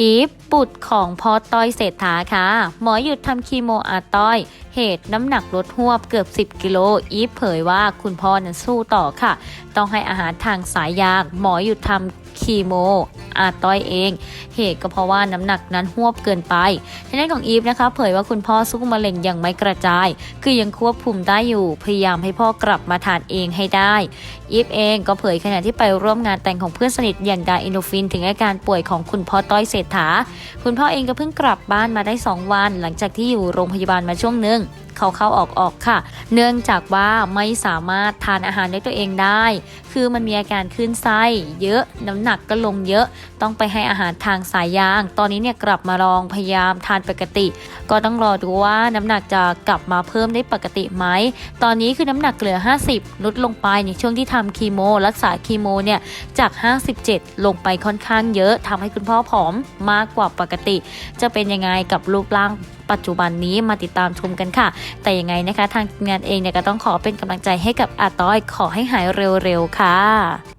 อีฟปุดของพอต้อยเศรษฐาค่ะ หมอหยุดทำคีโมอาต้อย เหตุน้ำหนักลดหวบเกือบ 10 กิโล อีฟเผยว่าคุณพ่อนั้นสู้ต่อค่ะ ต้องให้อาหารทางสายยางหมอหยุดทำ คีโมอาต้อยเอง เหตุก็เพราะว่าน้ำหนักนั้นหวบเกินไปทางด้านของอีฟนะคะ เผยว่าคุณพ่อสู้มะเร็งยังไม่กระจาย คือยังควบคุมได้อยู่ พยายามให้พ่อกลับมาทานเองให้ได้ อีฟเองก็เผยขณะที่ไปร่วมงานแต่งของเพื่อนสนิทอย่างดาอินโดฟิน ถึงอาการป่วยของคุณพ่อต้อยเศรษฐา คุณพ่อเองก็เพิ่งกลับบ้านมาได้ 2 วัน หลังจากที่อยู่โรงพยาบาลมาช่วงหนึ่ง เขาเข้าออกออกค่ะ เนื่องจากว่าไม่สามารถทานอาหารด้วยตัวเองได้ คือมันมีอาการขึ้นไส้เยอะน้ำหนักก็ลงเยอะ ต้องไปให้อาหารทางสายยาง ตอนนี้เนี่ยกลับมาลองพยายามทานปกติก็ต้องรอดูว่าน้ำหนักจะกลับมาเพิ่มได้ปกติไหม ตอนนี้คือน้ำหนักเหลือ 50 ลดลงไปในช่วงที่ทำคีโมรักษาคีโมเนี่ยจาก 57 ลงไปค่อนข้างเยอะทำให้คุณพ่อผอมมากกว่าปกติ จะเป็นยังไงกับรูปร่างปัจจุบันนี้มาติดตามชมกันค่ะ แต่ยังไงนะคะ ทางทีมงานเองเนี่ยก็ต้องขอเป็นกำลังใจให้กับอาต้อยขอให้หายเร็วๆค่ะ